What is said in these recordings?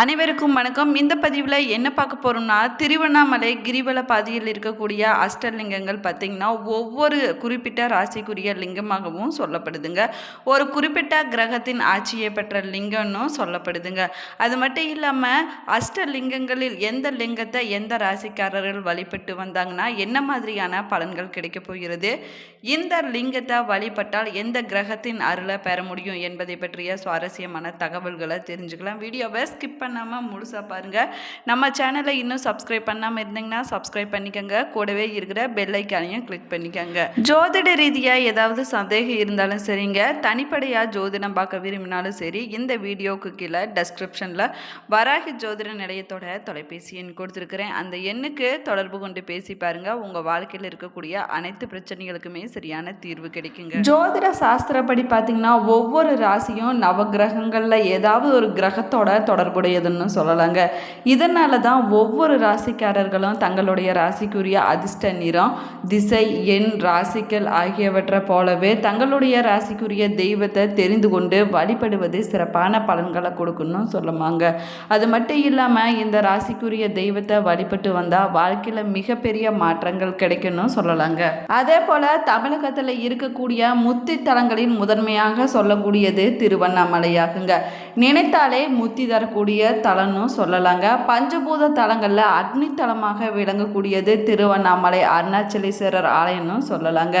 அனைவருக்கும் வணக்கம். இந்த பதிவில் என்ன பார்க்க போகிறோம்னா திருவண்ணாமலை கிரிவல பாதையில் இருக்கக்கூடிய அஷ்டலிங்கங்கள் பார்த்திங்கன்னா ஒவ்வொரு குறிப்பிட்ட ராசிக்குரிய லிங்கமாகவும் சொல்லப்படுதுங்க. ஒரு குறிப்பிட்ட கிரகத்தின் ஆட்சியை பெற்ற லிங்கம்னு சொல்லப்படுதுங்க. அது மட்டும் இல்லாமல் அஷ்டலிங்கங்களில் எந்த லிங்கத்தை எந்த ராசிக்காரர்கள் வழிபட்டு வந்தாங்கன்னா என்ன மாதிரியான பலன்கள் கிடைக்கப் போகிறது? இந்த லிங்கத்தை வழிபட்டால் எந்த கிரகத்தின் அருளை பெற முடியும் என்பதை பற்றிய சுவாரஸ்யமான தகவல்களை தெரிஞ்சுக்கலாம். வீடியோவை ஸ்கிப் பண்ணாமல் முழுசாக பாருங்கள் நம்ம சேனலை இன்னும் சப்ஸ்கிரைப் பண்ணாமல் இருந்தீங்கன்னா சப்ஸ்கிரைப் பண்ணிக்கோங்க. கூடவே இருக்கிற பெல்லைக்கானையும் கிளிக் பண்ணிக்கோங்க. ஜோதிட ரீதியாக ஏதாவது சந்தேகம் இருந்தாலும் சரிங்க. தனிப்படையாக ஜோதிடம் பார்க்க விரும்பினாலும் சரி இந்த வீடியோவுக்கு கீழே டெஸ்கிரிப்ஷனில் வராகி ஜோதிட நிலையத்தோட தொலைபேசி எண் கொடுத்துருக்குறேன். அந்த எண்ணுக்கு தொடர்பு கொண்டு பேசி பாருங்கள் உங்கள் வாழ்க்கையில் இருக்கக்கூடிய அனைத்து பிரச்சனைகளுக்குமே சரியான தீர்வு கிடைக்குங்க. ஜோதிட சாஸ்திரப்படி பார்த்தீங்கன்னா ஒவ்வொரு ராசியும் நவகிரகங்களில் ஏதாவது ஒரு கிரகத்தோட தொடர்புடைய உடையதுன்னு சொல்லலாங்க. இதனால தான் ஒவ்வொரு ராசிக்காரர்களும் தங்களுடைய ராசிக்குரிய அதிர்ஷ்ட நிறம் திசை எண் ராசிக்கள் ஆகியவற்றை போலவே தங்களுடைய ராசிக்குரிய தெய்வத்தை தெரிந்து கொண்டு வழிபடுவது சிறப்பான பலன்களை கொடுக்கணும்னு சொல்லுவாங்க அது மட்டும் இல்லாமல் இந்த ராசிக்குரிய தெய்வத்தை வழிபட்டு வந்தால் வாழ்க்கையில் மிகப்பெரிய மாற்றங்கள் கிடைக்கும்னு சொல்லலாங்க. அதே போல் தமிழகத்தில் இருக்கக்கூடிய முத்தி தலங்களின் முதன்மையாக சொல்லக்கூடியது திருவண்ணாமலையாகுங்க. நினைத்தாலே முத்தி தரக்கூடிய தலம்னு சொல்லலாங்க. பஞ்சபூத தலங்களில் அக்னி தலமாக விளங்கக்கூடியது திருவண்ணாமலை அருணாச்சலேஸ்வரர் ஆலயம்னு சொல்லலாங்க.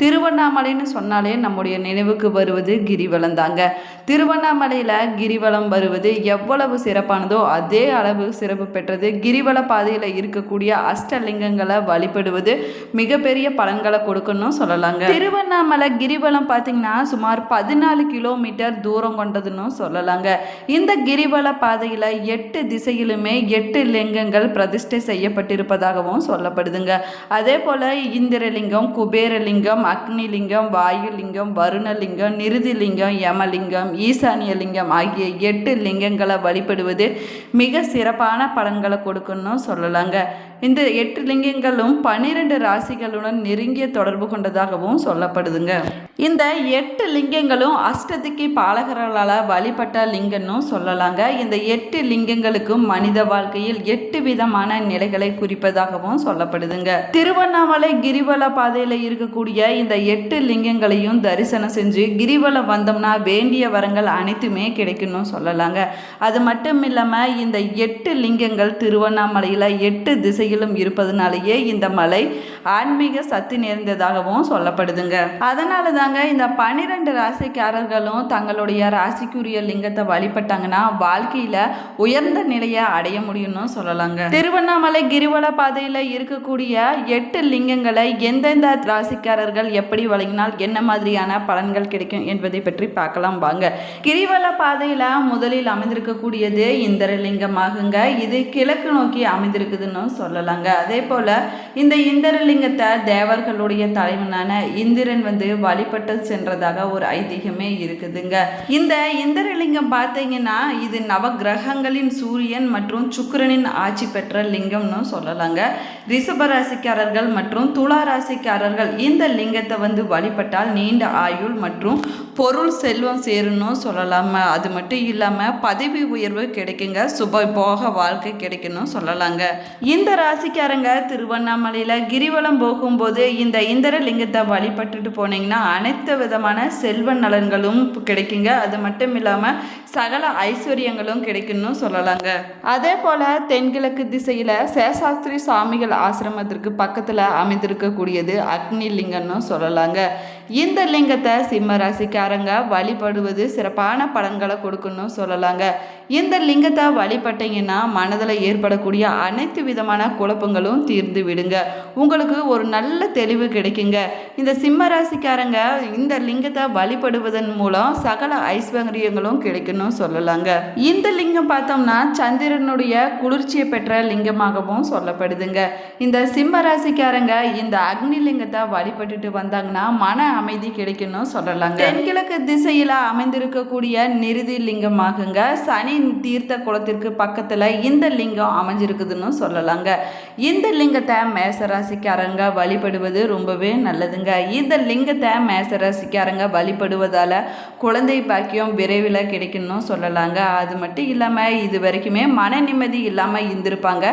திருவண்ணாமலைன்னு சொன்னாலே நம்முடைய நினைவுக்கு வருவது கிரிவலம் தாங்க. திருவண்ணாமலையில் கிரிவலம் வருவது எவ்வளவு சிறப்பானதோ அதே அளவு சிறப்பு பெற்றது. கிரிவல பாதையில் இருக்கக்கூடிய அஷ்டலிங்கங்களை வழிபடுவது மிகப்பெரிய பலன்களை கொடுக்கணும் சொல்லலாங்க. திருவண்ணாமலை கிரிவலம் பார்த்தீங்கன்னா சுமார் பதினாலு கிலோமீட்டர் தூரம் கொண்டதுன்னு சொல்லலாங்க இந்த கிரிவல பாதையில் எட்டு திசையிலுமே எட்டு லிங்கங்கள் பிரதிஷ்டை செய்யப்பட்டிருப்பதாகவும் சொல்லப்படுதுங்க. அதே போல் இந்திரலிங்கம் குபேரலிங்கம் அக்னிலிங்கம் வாயுலிங்கம் வருணலிங்கம் நிருதிலிங்கம் யமலிங்கம் ஈசானியலிங்கம் ஆகிய எட்டு லிங்கங்களை வழிபடுவது மிக சிறப்பான பலன்களை கொடுக்கணும் சொல்லலாங்க. இந்த எட்டு லிங்கங்களும் பன்னிரெண்டு ராசிகளுடன் நெருங்கிய தொடர்பு கொண்டதாகவும் சொல்லப்படுதுங்க. இந்த எட்டு லிங்கங்களும் அஷ்டதிக்கு பாலகர்களால் வழிபட்ட லிங்கம்னு சொல்லலாங்க. இந்த எட்டு லிங்கங்களுக்கும் மனித வாழ்க்கையில் எட்டு விதமான நிலைகளை குறிப்பதாகவும் சொல்லப்படுதுங்க. திருவண்ணாமலை கிரிவல பாதையில் இருக்கக்கூடிய இந்த எட்டு லிங்கங்களையும் தரிசனம் செஞ்சு கிரிவலம் வந்தோம்னா வேண்டிய வரங்கள் அனைத்துமே கிடைக்கணும் சொல்லலாங்க. அது மட்டும் இல்லாமல் இந்த எட்டு லிங்கங்கள் திருவண்ணாமலையில் எட்டு திசையிலும் இருப்பதனாலேயே இந்த மலை ஆன்மீக சக்தி நிறைந்ததாகவும் சொல்லப்படுதுங்க. அதனால தாங்க இந்த பன்னிரெண்டு ராசிக்காரர்களும் தங்களுடைய ராசிக்குரிய லிங்கத்தை வழிபட்டாங்கன்னா வாழ்க்கையில் உயர்ந்த நிலையை அடைய முடியும்னு சொல்லலாங்க. திருவண்ணாமலை கிரிவல பாதையில் இருக்கக்கூடிய எட்டு லிங்கங்களை எந்தெந்த ராசிக்காரர்கள் எப்படி வழங்கினால் என்ன மாதிரியான பலன்கள் கிடைக்கும் என்பதை பற்றி பார்க்கலாம் வாங்க. கிரிவல பாதையில் முதலில் அமைந்திருக்கக்கூடியது இந்திரலிங்கமாகுங்க. இது கிழக்கு நோக்கி அமைந்திருக்குதுன்னு சொல்லலாங்க. அதே போல் இந்த சிவலிங்கத்தை தேவர்களுடைய தலைவனான இந்திரன் வந்து வழிபட்டு சென்றதாக ஒரு ஐதீகமே இருக்குதுங்க. இந்த இந்திரலிங்கம் பார்த்தீங்கன்னா இது நவகிரகங்களின் சூரியன் மற்றும் சுக்கிரனின் ஆட்சி பெற்ற லிங்கம்னு சொல்லலாங்க. ரிஷபராசிக்காரர்கள் மற்றும் துளா ராசிக்காரர்கள் இந்த லிங்கத்தை வந்து வழிபட்டால் நீண்ட ஆயுள் மற்றும் பொருள் செல்வம் சேரணும் சொல்லலாம். அது மட்டும் இல்லாமல் பதவி உயர்வு கிடைக்குங்க. சுப போக வாழ்க்கை கிடைக்கணும் சொல்லலாங்க. இந்த ராசிக்காரங்க திருவண்ணாமலையில் கிரிவலம் போகும்போது இந்த இந்திரலிங்கத்தை வழிபட்டுட்டு போனீங்கன்னா அனைத்து விதமான செல்வ நலன்களும் கிடைக்குங்க. அது மட்டும் இல்லாமல் சகல ஐஸ்வர்யங்களும் கிடைக்கணும் சொல்லலாங்க. அதே போல் தென்கிழக்கு திசையில் சேஷாஸ்திரி சாமிகள் ஆசிரமத்திற்கு பக்கத்தில் அமைந்திருக்கக்கூடியது அக்னி லிங்கம்னு சொல்லலாங்க. இந்த லிங்கத்தை சிம்ம ராசிக்காரங்க வழிபடுவது சிறப்பான பலன்களை கொடுக்கணும் சொல்லலாங்க. இந்த லிங்கத்தை வழிபட்டீங்கன்னா மனதில் ஏற்படக்கூடிய அனைத்து விதமான குழப்பங்களும் தீர்ந்து விடுங்க. உங்களுக்கு ஒரு நல்ல தெளிவு கிடைக்குங்க. இந்த சிம்ம ராசிக்காரங்க இந்த லிங்கத்தை வழிபடுவதன் மூலம் சகல ஐஸ்வர்யங்களும் கிடைக்கணும் சொல்லலாங்க. இந்த லிங்கம் பார்த்தோம்னா சந்திரனுடைய குளிர்ச்சியை பெற்ற லிங்கமாகவும் சொல்லப்படுதுங்க. இந்த சிம்ம ராசிக்காரங்க இந்த அக்னி லிங்கத்தை வழிபட்டுட்டு வந்தாங்கன்னா மன அமைதி கிடைக்கணும் சொல்லலாங்க. தென்கிழக்கு திசையில் அமைந்திருக்கக்கூடிய நிருதி லிங்கமாகுங்க. சனி தீர்த்த குளத்திற்கு பக்கத்தில் இந்த லிங்கம் அமைஞ்சிருக்குதுன்னு சொல்லலாங்க. இந்த லிங்கத்தை மேசராசிக்காரங்க வழிபடுவது ரொம்பவே நல்லதுங்க. இந்த லிங்கத்தை மேசராசிக்காரங்க வழிபடுவதால் குழந்தை பாக்கியம் விரைவில் கிடைக்கும்னு சொல்லலாங்க. அது மட்டும் இல்லாமல் இது வரைக்குமே மன நிம்மதி இல்லாமல் இருந்திருப்பாங்க.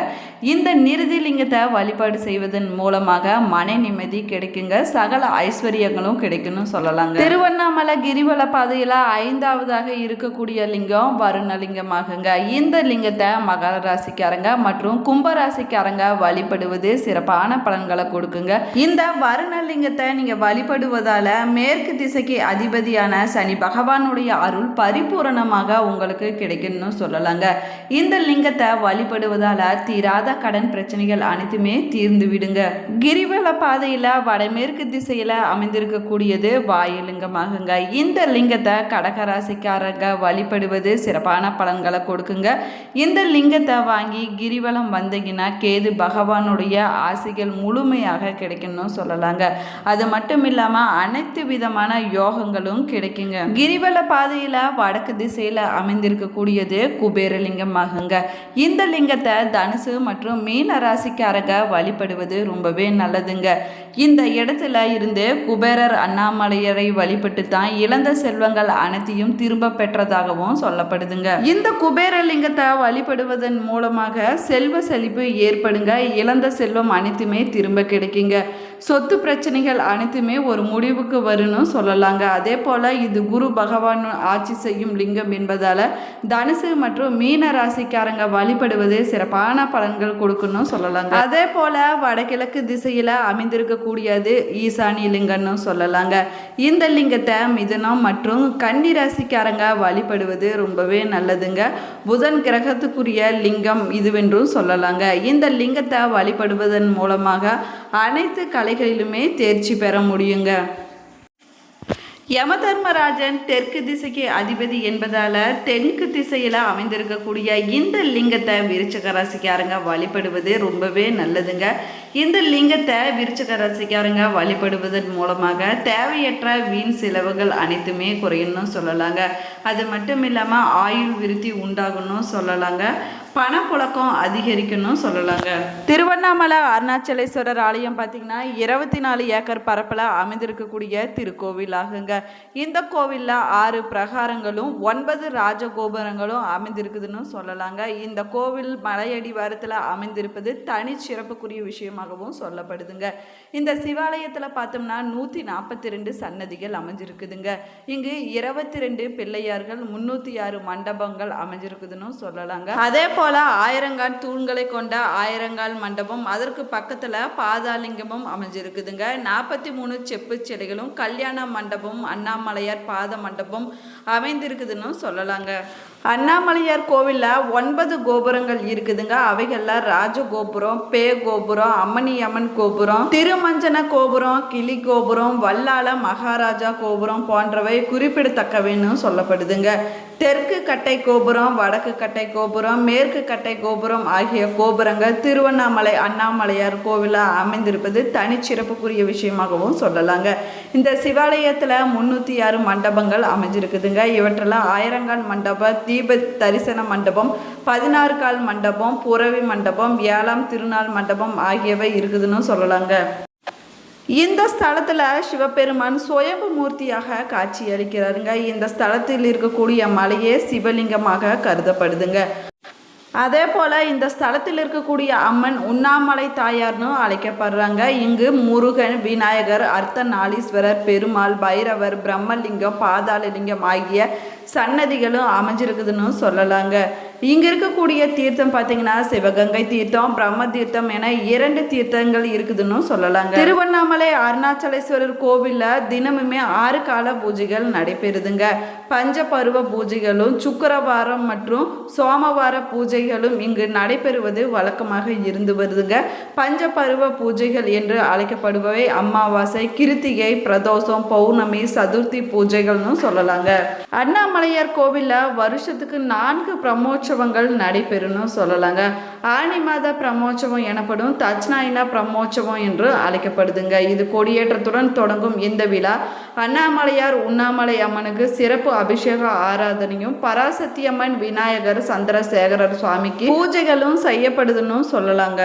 இந்த நிருதி லிங்கத்தை வழிபாடு செய்வதன் மூலமாக மன நிம்மதி கிடைக்குங்க. சகல ஐஸ்வர்யங்களும் கிடைக்கும்னு சொல்லலாங்க. திருவண்ணாமலை கிரிவல பாதையில் ஐந்தாவதாக இருக்கக்கூடிய லிங்கம் வருணலிங்கமாகுங்க இந்த லிங்கத்தை மகர ராசிக்காரங்க மற்றும் கும்பராசிக்காரங்க வழிபடுவது சிறப்பான பலன்களை கொடுக்குங்க. இந்த வருணலிங்கத்தை நீங்க வழிபடுவதால மேற்கு திசைக்கு அதிபதியான சனி பகவானுடைய அருள் பரிபூரணமாக உங்களுக்கு கிடைக்கும்னு சொல்லலாங்க. இந்த லிங்கத்தை வழிபடுவதால தீராத கடன் பிரச்சனைகள் அனைத்துமே தீர்ந்து விடுங்க. கிரிவல பாதையில வடமேற்கு திசையில இருக்கக்கூடியது வாயுலிங்கமாகுங்க இந்த லிங்கத்தை கடகராசிக்காரங்க வழிபடுவது சிறப்பான பலன்களை கொடுக்குங்க. இந்த லிங்கத்தை வாங்கி கிரிவலம் வந்தீங்கன்னா கேது பகவானுடைய ஆசைகள் முழுமையாக கிடைக்கும்னு சொல்லலாங்க. அது மட்டும் இல்லாமல் அனைத்து விதமான யோகங்களும் கிடைக்குங்க. கிரிவல பாதையில் வடக்கு திசையில் அமைந்திருக்கக்கூடியது குபேரலிங்கம் ஆகுங்க இந்த லிங்கத்தை தனுசு மற்றும் மீன ராசிக்காரங்க வழிபடுவது ரொம்பவே நல்லதுங்க. இந்த இடத்துல இருந்து குபேரர் அண்ணாமலையரை வழிபட்டு தான் இழந்த செல்வங்கள் அனைத்தையும் திரும்ப பெற்றதாகவும் சொல்லப்படுதுங்க. இந்த குபேரலிங்கத்தை வழிபடுவதன் மூலமாக செல்வ செழிப்பு ஏற்படுங்க. இழந்த செல்வம் அனைத்துமே திரும்ப கிடைக்குங்க. சொத்து பிரச்சனைகள் அனைத்துமே ஒரு முடிவுக்கு வரும்னு சொல்லலாங்க. அதே போல் இது குரு பகவான் ஆட்சி செய்யும் லிங்கம் என்பதால் தனுசு மற்றும் மீன ராசிக்காரங்க வழிபடுவது சிறப்பான பலன்கள் கொடுக்கணும் சொல்லலாங்க. அதே போல் வடகிழக்கு திசையில் அமைந்திருக்கக்கூடியது ஈசானி லிங்கம்னு சொல்லலாங்க. இந்த லிங்கத்தை மிதனம் மற்றும் கன்னி ராசிக்காரங்க வழிபடுவது ரொம்பவே நல்லதுங்க. புதன் கிரகத்துக்குரிய லிங்கம் இதுவென்றும் சொல்லலாங்க. இந்த லிங்கத்தை வழிபடுவதன் மூலமாக அனைத்து கலை கலைகளிலுமே தேர்ச்சி பெற முடியுங்க. யமதர்மராஜன் தெற்கு திசைக்கு அதிபதி என்பதால் தெற்கு திசையில் அமைந்திருக்கக்கூடிய இந்த லிங்கத்தை விருச்சக ராசிக்காரங்க வழிபடுவது ரொம்பவே நல்லதுங்க. இந்த லிங்கத்தை விருச்சக ராசிக்காரங்க வழிபடுவதன் மூலமாக தேவையற்ற வீண் செலவுகள் அனைத்துமே குறையணும்னு சொல்லலாங்க. அது மட்டும் இல்லாமல் ஆயுள் விருத்தி உண்டாகணும் சொல்லலாங்க. பணப்புழக்கம் அதிகரிக்கணும் சொல்லலாங்க. திருவண்ணாமலை அருணாச்சலேஸ்வரர் ஆலயம் பார்த்தீங்கன்னா இருபத்தி நாலு ஏக்கர் பரப்பில் அமைந்திருக்கக்கூடிய திருக்கோவில் ஆகுங்க இந்த கோவிலில் ஆறு பிரகாரங்களும் ஒன்பது ராஜகோபுரங்களும் அமைந்திருக்குதுன்னு சொல்லலாங்க. இந்த கோவில் மலையடி வாரத்தில் அமைந்திருப்பது தனி சிறப்புக்குரிய விஷயமாகவும் சொல்லப்படுதுங்க. இந்த சிவாலயத்தில் பார்த்தோம்னா நூற்றி நாற்பத்தி ரெண்டு சன்னதிகள் அமைஞ்சிருக்குதுங்க. இங்கு இருபத்தி ரெண்டு பிள்ளையார்கள் முன்னூற்றி ஆறு மண்டபங்கள் அமைஞ்சிருக்குதுன்னு சொல்லலாங்க. அதே போல போல ஆயிரங்கால் தூண்களை கொண்ட ஆயிரங்கால் மண்டபம் அதற்கு பக்கத்தில் பாதாலிங்கமும் அமைஞ்சிருக்குதுங்க. நாற்பத்தி மூணு செப்பு செடிகளும் கல்யாண மண்டபம் அண்ணாமலையார் பாத மண்டபம் அமைந்திருக்குதுன்னு சொல்லலாங்க. அண்ணாமலையார் கோவிலில் ஒன்பது கோபுரங்கள் இருக்குதுங்க. அவைகளில் ராஜகோபுரம் பே கோபுரம் அம்மணி அம்மன் கோபுரம் திருமஞ்சன கோபுரம் கிளி கோபுரம் வல்லாள மகாராஜா கோபுரம் போன்றவை குறிப்பிடத்தக்கவைன்னு சொல்லப்படுதுங்க. தெற்கு கட்டை கோபுரம் வடக்கு கட்டை கோபுரம் மேற்கு கட்டை கோபுரம் ஆகிய கோபுரங்கள் திருவண்ணாமலை அண்ணாமலையார் கோவிலில் அமைந்திருப்பது தனிச்சிறப்புக்குரிய விஷயமாகவும் சொல்லலாங்க. இந்த சிவாலயத்தில் முன்னூற்றி ஆறு மண்டபங்கள் அமைஞ்சிருக்குதுங்க. இவற்றெல்லாம் ஆயிரங்கால் மண்டபம் தீப தரிசன மண்டபம் பதினாறு கால் மண்டபம் புறவி மண்டபம் ஏழாம் திருநாள் மண்டபம் ஆகியவை இருக்குதுன்னு சொல்லலாங்க. இந்த ஸ்தலத்தில் சிவபெருமான் சுயம்பு மூர்த்தியாக காட்சி அளிக்கிறாருங்க இந்த ஸ்தலத்தில் இருக்கக்கூடிய மலையே சிவலிங்கமாக கருதப்படுதுங்க. அதே போல் இந்த ஸ்தலத்தில் இருக்கக்கூடிய அம்மன் உண்ணாமலை தாயார்னு அழைக்கப்படுறாங்க. இங்கு முருகன் விநாயகர் அர்த்தநாளீஸ்வரர் பெருமாள் பைரவர் பிரம்மலிங்கம் பாதாளலிங்கம் ஆகிய சன்னதிகளும் அமைஞ்சிருக்குதுன்னு சொல்லலாங்க. இங்கே இருக்கக்கூடிய தீர்த்தம் பார்த்தீங்கன்னா சிவகங்கை தீர்த்தம் பிரம்ம தீர்த்தம் என இரண்டு தீர்த்தங்கள் இருக்குதுன்னு சொல்லலாங்க. திருவண்ணாமலை அருணாச்சலேஸ்வரர் கோவிலில் தினமுமே ஆறு கால பூஜைகள் நடைபெறுதுங்க. பஞ்ச பருவ பூஜைகளும் சுக்கரவாரம் மற்றும் சோமவார பூஜைகளும் இங்கு நடைபெறுவது வழக்கமாக இருந்து வருதுங்க. பஞ்ச பருவ பூஜைகள் என்று அழைக்கப்படுபவை அமாவாசை கிருத்திகை பிரதோஷம் பௌர்ணமி சதுர்த்தி பூஜைகள்னு சொல்லலாங்க. அண்ணாமலையார் கோவிலில் வருஷத்துக்கு நான்கு பிரம்மோற்சவ பிரம்மோற்சவங்கள் நடைபெறும்னு சொல்லலாங்க. ஆனி மாத பிரமோற்சவம் எனப்படும் தட்சிணாயின பிரம்மோற்சவம் என்று அழைக்கப்படுதுங்க. இது கொடியேற்றத்துடன் தொடங்கும் இந்த விழா. அண்ணாமலையார் உண்ணாமலை அம்மனுக்கு சிறப்பு அபிஷேக ஆராதனையும் பராசக்தி அம்மன் விநாயகர் சந்திரசேகரர் சுவாமிக்கு பூஜைகளும் செய்யப்படுதுன்னு சொல்லலாங்க.